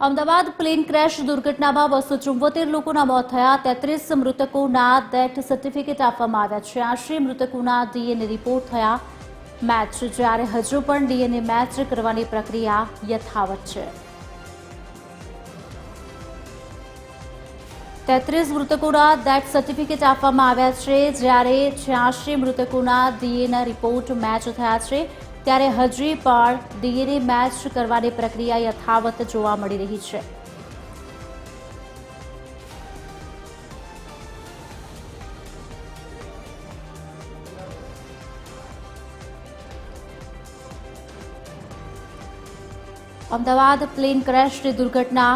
Ahmedabad plane crash દુર્ઘટનામાં બસો ચુંબોતેર લોકોના મોત થયા, તેત્રીસ મૃતકોના ડેથ સર્ટિફિકેટ આપવામાં આવ્યા છે. આશરે મૃતકોના ડીએનએ રિપોર્ટ થયા મેચ, જ્યારે હજુ પણ ડીએનએ મેચ કરવાની પ્રક્રિયા યથાવત છે. તેત્રીસ મૃતકોના ડેથ સર્ટિફિકેટ આપવામાં આવ્યા છે, જ્યારે છ્યાસી મૃતકોના ડીએનએ રિપોર્ટ મેચ થયા છે. ત્યારે હજી પણ ડીએનએ મેચ કરવાની પ્રક્રિયા યથાવત જોવા મળી રહી છે. અમદાવાદ પ્લેન ક્રેશની દુર્ઘટના.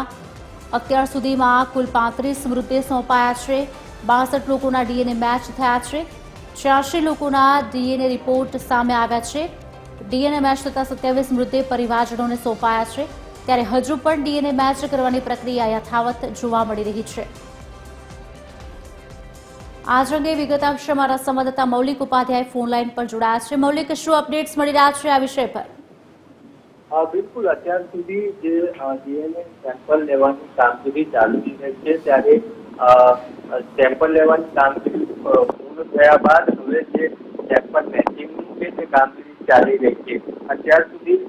અત્યાર સુધીમાં કુલ પાંત્રીસ મૃતદેહ સોંપાયા છે. બાસઠ લોકોના ડીએનએ મેચ થયા છે. છ્યાસી લોકોના ડીએનએ રિપોર્ટ સામે આવ્યા છે. ડીએનએ મેચ થતા સત્યાવીસ મૃતદેહ પરિવારજનોને સોંપાયા છે. ત્યારે હજુ પણ ડીએનએ મેચ કરવાની પ્રક્રિયા યથાવત જોવા મળી રહી છે. આજ અંગે વિગત આપશે અમારા સંવાદદાતા મૌલિક ઉપાધ્યાય ફોન લાઈન પર જોડાયા છે. મૌલિક, શું અપડેટ્સ મળી રહ્યા છે આ વિષય પર? બિલકુલ. અત્યાર સુધી જે ડીએનએ સેમ્પલ લેવાની કામગીરી ચાલી છે ત્યારે સેમ્પલ લેવાની કામગીરી પૂર્ણ થયા બાદ હવે જે સેમ્પલ મેચિંગની તે કામગીરી ચાલી રહી છે. અત્યાર સુધી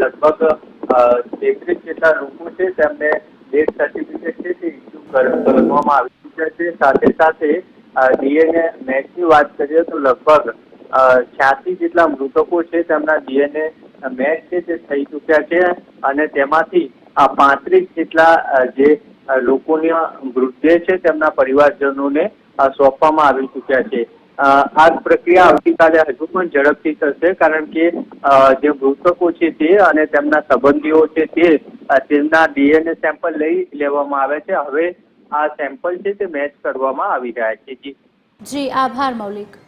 લગભગ તેત્રીસ જેટલા લોકો છે તેમને ડેથ સર્ટિફિકેટ છે તે ઇસ્યુ કરવામાં આવી ચૂક્યા છે. સાથે સાથે ડીએનએ મેચની વાત કરીએ તો લગભગ છ્યાસી જેટલા મૃતકો છે તેમના ડીએનએ મેચ છે તે થઈ ચૂક્યા છે અને તેમાંથી આ પાંત્રીસ જેટલા જે લોકોની મૃતદેહ છે તેમના પરિવારજનોને સોંપવામાં આવી ચૂક્યા છે. આ પ્રક્રિયા આવતીકાલે હજુ પણ ઝડપથી થશે કારણ કે જે મૃતકો છે તે અને તેમના સંબંધીઓ છે તે તેમના ડીએનએ સેમ્પલ લઈ લેવામાં આવે છે. હવે આ સેમ્પલ છે તે મેચ કરવામાં આવી રહ્યા છે. જી. જી, આભાર, મૌલિક.